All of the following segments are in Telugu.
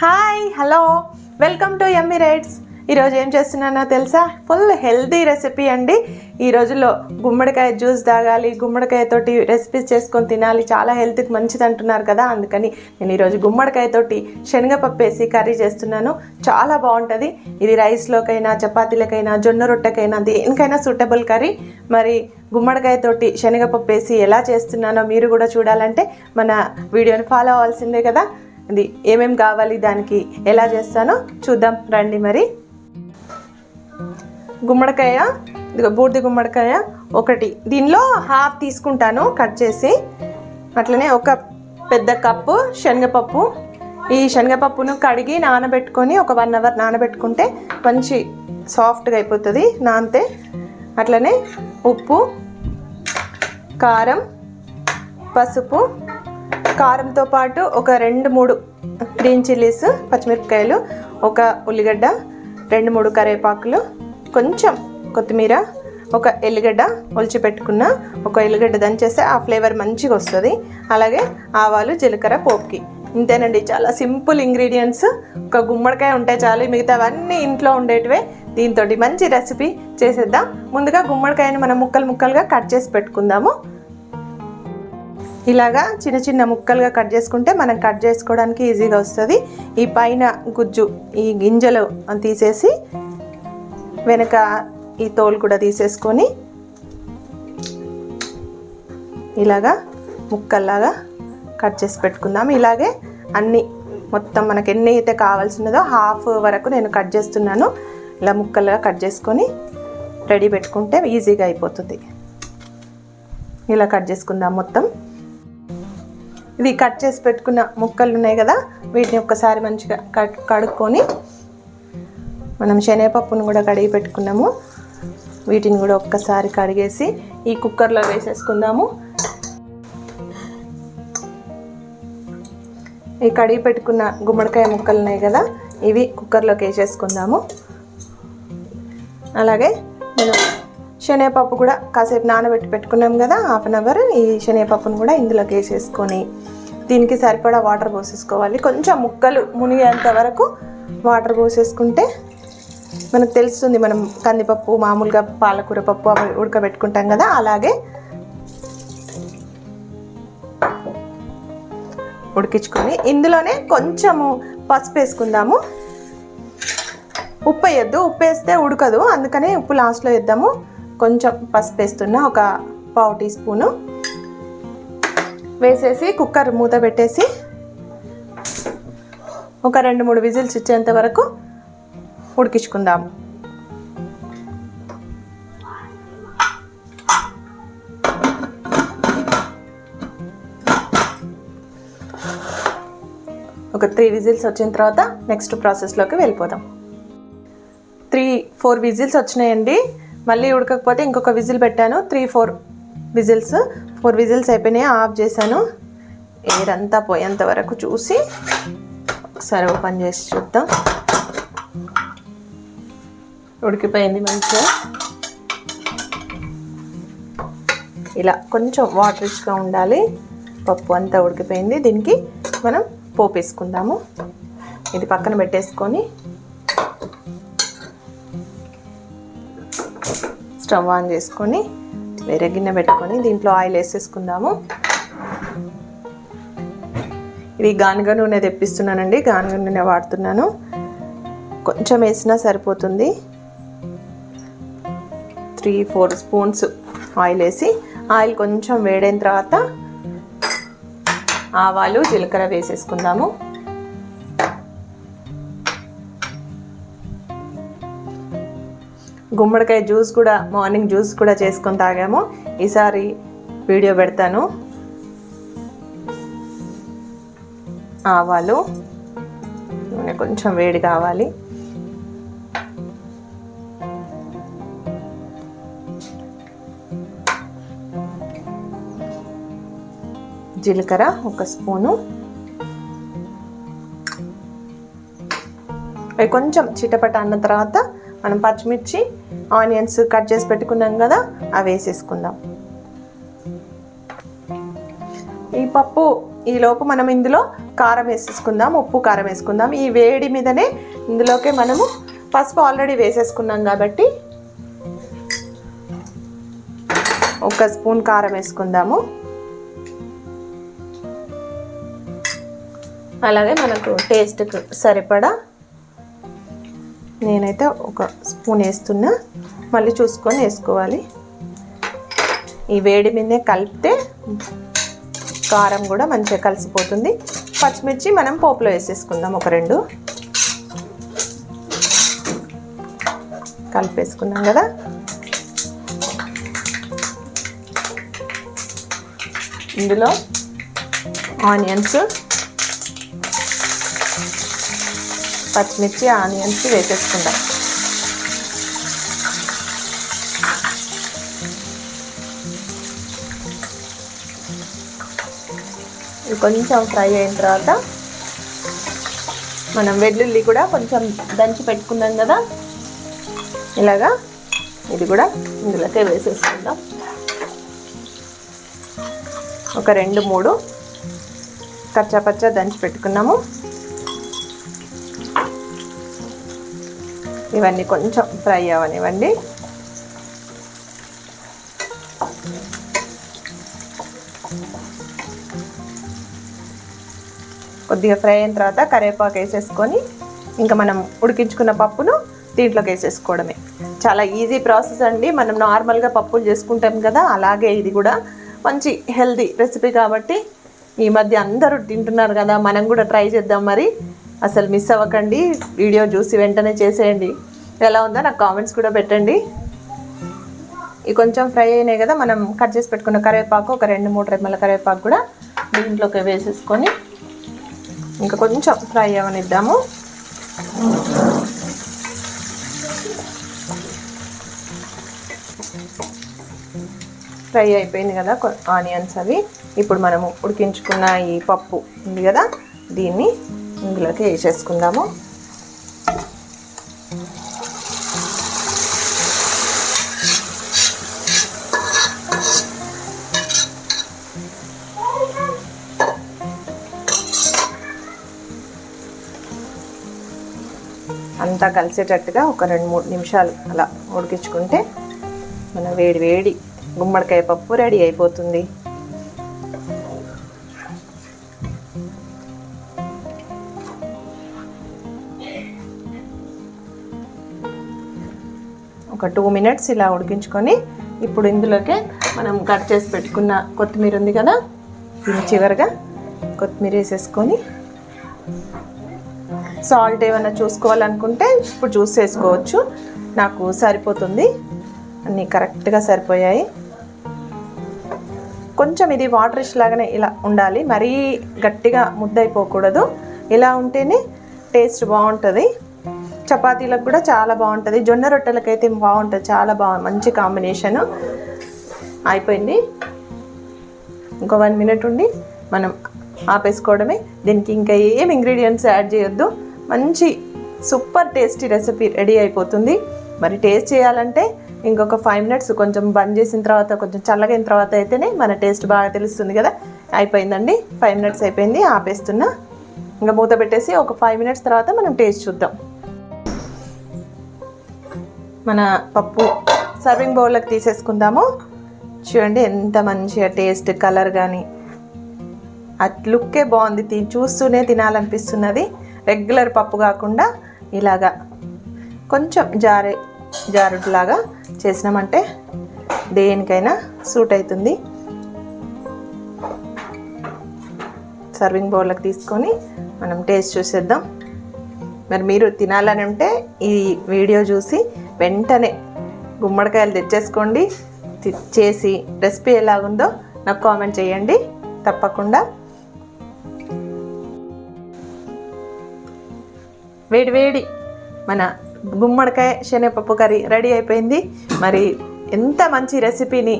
Hi hello welcome to Emmy writes ఈరోజు ఏం చేస్తున్నానో తెలుసా? ఫుల్ హెల్తీ రెసిపీ అండి. ఈ రోజుల్లో గుమ్మడికాయ జ్యూస్ తాగాలి గుమ్మడికాయతోటి రెసిపీస్ చేసుకొని తినాలి. చాలా హెల్త్కి మంచిది అంటున్నారు కదా. అందుకని నేను ఈరోజు గుమ్మడికాయతోటి శనగపప్పు వేసి కర్రీ చేస్తున్నాను. చాలా బాగుంటుంది. ఇది రైస్లోకైనా చపాతీలకైనా జొన్న రొట్టెకైనా దేనికైనా సూటబుల్ కర్రీ. మరి గుమ్మడికాయతోటి శనగపప్పు వేసి ఎలా చేస్తున్నానో మీరు కూడా చూడాలంటే మన వీడియోని ఫాలో అవ్వాల్సిందే కదా. అది ఏమేమి కావాలి దానికి ఎలా చేస్తానో చూద్దాం. రండి మరి. గుమ్మడికాయ బూర్ది గుమ్మడికాయ ఒకటి. దీనిలో హాఫ్ తీసుకుంటాను కట్ చేసి. అట్లనే ఒక పెద్ద కప్పు శనగపప్పు. ఈ శనగపప్పును కడిగి నానబెట్టుకొని ఒక వన్ అవర్ నానబెట్టుకుంటే మంచి సాఫ్ట్గా అయిపోతుంది నానితే. అట్లనే ఉప్పు కారం పసుపు కారంతో పాటు ఒక రెండు మూడు గ్రీన్ చిల్లీస్ పచ్చిమిరపకాయలు ఒక ఉల్లిగడ్డ రెండు మూడు కరివేపాకులు కొంచెం కొత్తిమీర ఒక ఎల్లిగడ్డ ఒలిచి పెట్టుకున్న ఒక ఎల్లిగడ్డ దంచేస్తే ఆ ఫ్లేవర్ మంచిగా వస్తుంది. అలాగే ఆవాలు జీలకర్ర పోపుకి. ఇంతేనండి చాలా సింపుల్ ఇంగ్రీడియంట్స్. ఒక గుమ్మడికాయ ఉంటే చాలు మిగతావన్నీ ఇంట్లో ఉండేటివే. దీంతో మంచి రెసిపీ చేసేద్దాం. ముందుగా గుమ్మడికాయని మనం ముక్కలు ముక్కలుగా కట్ చేసి పెట్టుకుందాము. ఇలాగా చిన్న చిన్న ముక్కలుగా కట్ చేసుకుంటే మనం కట్ చేసుకోవడానికి ఈజీగా వస్తుంది. ఈ పైన గుజ్జు ఈ గింజలు తీసేసి వెనక ఈ తోలు కూడా తీసేసుకొని ఇలాగా ముక్కల్లాగా కట్ చేసి పెట్టుకుందాం. ఇలాగే అన్ని మొత్తం మనకు ఎన్ని అయితే కావాల్సినదో హాఫ్ వరకు నేను కట్ చేస్తున్నాను. ఇలా ముక్కలుగా కట్ చేసుకొని రెడీ పెట్టుకుంటే ఈజీగా అయిపోతుంది. ఇలా కట్ చేసుకుందాం మొత్తం. ఇవి కట్ చేసి పెట్టుకున్న ముక్కలు ఉన్నాయి కదా వీటిని ఒక్కసారి మంచిగా కట్ కడుక్కొని మనం శనగపప్పును కూడా కడిగి పెట్టుకున్నాము. వీటిని కూడా ఒక్కసారి కడిగేసి ఈ కుక్కర్లో వేసేసుకుందాము. ఈ కడిగి పెట్టుకున్న గుమ్మడికాయ ముక్కలు ఉన్నాయి కదా ఇవి కుక్కర్లోకి వేసేసుకుందాము. అలాగే మనం శనగపప్పు కూడా కాసేపు నానబెట్టి పెట్టుకున్నాం కదా హాఫ్ అన్ అవర్ ఈ శనగపప్పును కూడా ఇందులోకి వేసేసుకొని దీనికి సరిపడా వాటర్ పోసేసుకోవాలి. కొంచెం ముక్కలు మునిగేంత వరకు వాటర్ పోసేసుకుంటే మనకు తెలుస్తుంది మనం కందిపప్పు మామూలుగా పాలకూర పప్పు అవి ఉడకబెట్టుకుంటాం కదా అలాగే ఉడికించుకొని ఇందులోనే కొంచెము పసుపు వేసుకుందాము. ఉప్పు వేయద్దు ఉప్పు వేస్తే ఉడకదు అందుకనే ఉప్పు లాస్ట్లో వేద్దాము. కొంచెం పసుపు వేస్తున్న ఒక పావు టీ స్పూను. వేసేసి కుక్కర్ మూత పెట్టేసి ఒక రెండు మూడు విజిల్స్ ఇచ్చేంత వరకు ఉడికించుకుందాం. ఒక త్రీ విజిల్స్ వచ్చిన తర్వాత నెక్స్ట్ ప్రాసెస్లోకి వెళ్ళిపోదాం. త్రీ ఫోర్ విజిల్స్ వచ్చినాయండి. మళ్ళీ ఉడకకపోతే ఇంకొక విజిల్ పెట్టాను. Three four whistles. Four whistles అయిపోయినాయి. ఆఫ్ చేశాను. ఎయిర్ అంతా పోయేంత వరకు చూసి ఒకసారి ఓపెన్ చేసి చూద్దాం. ఉడికిపోయింది మంచిగా. ఇలా కొంచెం వాటరిష్గా ఉండాలి. పప్పు అంతా ఉడికిపోయింది. దీనికి మనం పోపు వేసుకుందాము ఇది పక్కన పెట్టేసుకొని స్టవ్ ఆన్ చేసుకొని వేరే గిన్నె పెట్టుకొని దీంట్లో ఆయిల్ వేసేసుకుందాము. ఇది గానుగ నూనె తెప్పిస్తున్నానండి గానుగ నూనె వాడుతున్నాను. కొంచెం వేసినా సరిపోతుంది. త్రీ ఫోర్ స్పూన్స్ ఆయిల్ వేసి ఆయిల్ కొంచెం వేడైన తర్వాత ఆవాలు జీలకర్ర వేసేసుకుందాము. గుమ్మడికాయ జ్యూస్ కూడా మార్నింగ్ జ్యూస్ కూడా చేసుకొని తాగాము. ఈసారి వీడియో పెడతాను. ఆవాలు నూనె కొంచెం వేడి కావాలి. జీలకర్ర ఒక స్పూను. అవి కొంచెం చిటపట అన్న తర్వాత మనం పచ్చిమిర్చి ఆనియన్స్ కట్ చేసి పెట్టుకున్నాం కదా అవి వేసేసుకుందాం. ఈ పప్పు ఈలోపు మనం ఇందులో కారం వేసేసుకుందాం ఉప్పు కారం వేసుకుందాం. ఈ వేడి మీదనే ఇందులోకి మనము పసుపు ఆల్రెడీ వేసేసుకున్నాం కాబట్టి ఒక స్పూన్ కారం వేసుకుందాము. అలాగే మనకు టేస్ట్కి సరిపడా నేనైతే ఒక స్పూన్ వేస్తున్నా. మళ్ళీ చూసుకొని వేసుకోవాలి. ఈ వేడి మీదే కలిపితే కారం కూడా మంచిగా కలిసిపోతుంది. పచ్చిమిర్చి మనం పోపులో వేసేసుకుందాం ఒక రెండు. కలిపేసుకున్నాం కదా. ఇందులో ఆనియన్స్ పచ్చిమిర్చి ఆనియన్స్ వేసేసుకుందాం. ఇవి కొంచెం ఫ్రై అయిన తర్వాత మనం వెల్లుల్లి కూడా కొంచెం దంచి పెట్టుకున్నాం కదా? ఇలాగా ఇది కూడా ఇందులోకే వేసేసుకుందాం. ఒక రెండు మూడు కచ్చాపచ్చా దంచి పెట్టుకున్నాము. ఇవన్నీ కొంచెం ఫ్రై అవనివ్వండి. కొద్దిగా ఫ్రై అయిన తర్వాత కరివేపాకు వేసేసుకొని ఇంకా మనం ఉడికించుకున్న పప్పును దీంట్లోకి వేసేసుకోవడమే. చాలా ఈజీ ప్రాసెస్ అండి. మనం నార్మల్గా పప్పులు చేసుకుంటాం కదా అలాగే ఇది కూడా మంచి హెల్దీ రెసిపీ కాబట్టి ఈ మధ్య అందరూ తింటున్నారు కదా మనం కూడా ట్రై చేద్దాం మరి. అసలు మిస్ అవ్వకండి. వీడియో చూసి వెంటనే చేసేయండి. ఎలా ఉందో నాకు కామెంట్స్ కూడా పెట్టండి. ఇవి కొంచెం ఫ్రై అయినాయి కదా మనం కట్ చేసి పెట్టుకున్న కరివేపాకు ఒక రెండు మూడు రెమ్మల కరివేపాకు కూడా దీంట్లోకి వేసేసుకొని ఇంకా కొంచెం ఫ్రై అవనిద్దాము ఫ్రై అయిపోయింది కదా ఆనియన్స్ అవి. ఇప్పుడు మనము ఉడికించుకున్న ఈ పప్పు ఉంది కదా దీన్ని ఇందులోకి వేసేసుకుందాము. అంతా కలిసేటట్టుగా ఒక రెండు మూడు నిమిషాలు అలా ఉడికించుకుంటే మన వేడి వేడి గుమ్మడికాయ పప్పు రెడీ అయిపోతుంది. ఒక టూ మినిట్స్ ఇలా ఉడికించుకొని ఇప్పుడు ఇందులోకే మనం కట్ చేసి పెట్టుకున్న కొత్తిమీర ఉంది కదా దీని చివరిగా కొత్తిమీర వేసేసుకొని సాల్ట్ ఏమైనా చూసుకోవాలనుకుంటే ఇప్పుడు చూస్ చేసుకోవచ్చు నాకు సరిపోతుంది. అన్నీ కరెక్ట్గా సరిపోయాయి. కొంచెం ఇది వాటరిష్ లాగానే ఇలా ఉండాలి. మరీ గట్టిగా ముద్దయిపోకూడదు. ఇలా ఉంటేనే టేస్ట్ బాగుంటుంది. చపాతీలకు కూడా చాలా బాగుంటుంది. జొన్న రొట్టెలకైతే బాగుంటుంది. చాలా బాగుంది మంచి కాంబినేషను. అయిపోయింది. ఇంకో వన్ మినిట్ ఉండి మనం ఆపేసుకోవడమే. దీనికి ఇంకా ఏం ఇంగ్రీడియంట్స్ యాడ్ చేయొద్దు. మంచి సూపర్ టేస్టీ రెసిపీ రెడీ అయిపోతుంది. మరి టేస్ట్ చేయాలంటే ఇంకొక ఫైవ్ మినిట్స్ కొంచెం బంద్ చేసిన తర్వాత కొంచెం చల్లగైన తర్వాత అయితేనే మన టేస్ట్ బాగా తెలుస్తుంది కదా. అయిపోయిందండి. ఫైవ్ మినిట్స్ అయిపోయింది. ఆపేస్తున్నా. ఇంకా మూత పెట్టేసి ఒక ఫైవ్ మినిట్స్ తర్వాత మనం టేస్ట్ చూద్దాం. మన పప్పు సర్వింగ్ బౌల్లోకి తీసేసుకుందాము. చూడండి ఎంత మంచిగా టేస్ట్ కలర్ కానీ ఆ లుక్కే బాగుంది తి- చూస్తూనే తినాలనిపిస్తున్నది. రెగ్యులర్ పప్పు కాకుండా ఇలాగా కొంచెం జారే జారుడులాగా చేసినామంటే దేనికైనా సూట్ అవుతుంది సర్వింగ్ బౌల్లోకి తీసుకొని మనం టేస్ట్ చూసేద్దాం. మరి మీరు తినాలని ఉంటే ఈ వీడియో చూసి వెంటనే గుమ్మడికాయలు తెచ్చేసుకోండి. చేసి రెసిపీ ఎలా ఉందో నాకు కామెంట్ చేయండి. తప్పకుండా. వేడి వేడి మన గుమ్మడికాయ శనగపప్పు కర్రీ రెడీ అయిపోయింది. మరి ఎంత మంచి రెసిపీని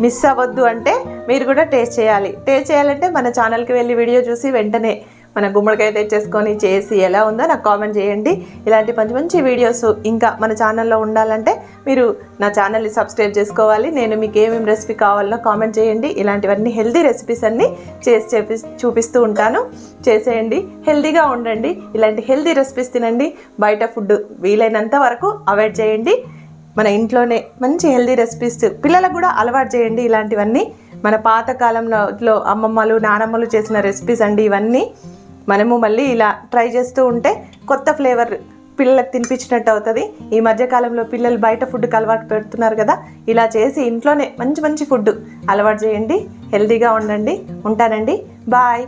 మిస్ అవ్వద్దు అంటే మీరు కూడా టేస్ట్ చేయాలి. టేస్ట్ చేయాలంటే మన ఛానల్కి వెళ్ళి వీడియో చూసి వెంటనే మన గుమ్మడికాయ తెచ్చేసుకొని చేసి ఎలా ఉందో నాకు కామెంట్ చేయండి. ఇలాంటి మంచి మంచి వీడియోస్ ఇంకా మన ఛానల్లో ఉండాలంటే మీరు నా ఛానల్ని సబ్స్క్రైబ్ చేసుకోవాలి. నేను మీకు ఏమేమి రెసిపీ కావాలో కామెంట్ చేయండి. ఇలాంటివన్నీ హెల్దీ రెసిపీస్ అన్నీ చేసి చేపి చూపిస్తూ ఉంటాను. చేసేయండి. హెల్దీగా ఉండండి. ఇలాంటి హెల్దీ రెసిపీస్ తినండి. బయట ఫుడ్ వీలైనంత వరకు అవాయిడ్ చేయండి. మన ఇంట్లోనే మంచి హెల్దీ రెసిపీస్ పిల్లలకు కూడా అలవాటు చేయండి ఇలాంటివన్నీ. మన పాతకాలంలో అమ్మమ్మలు నానమ్మలు చేసిన రెసిపీస్ అండి ఇవన్నీ. మనము మళ్ళీ ఇలా ట్రై చేస్తూ ఉంటే కొత్త ఫ్లేవర్ పిల్లలకు తినిపించినట్టు అవుతుంది. ఈ మధ్యకాలంలో పిల్లలు బయట ఫుడ్కి అలవాటు పెడుతున్నారు కదా ఇలా చేసి ఇంట్లోనే మంచి మంచి ఫుడ్ అలవాటు చేయండి. హెల్తీగా ఉండండి ఉంటానండి. బాయ్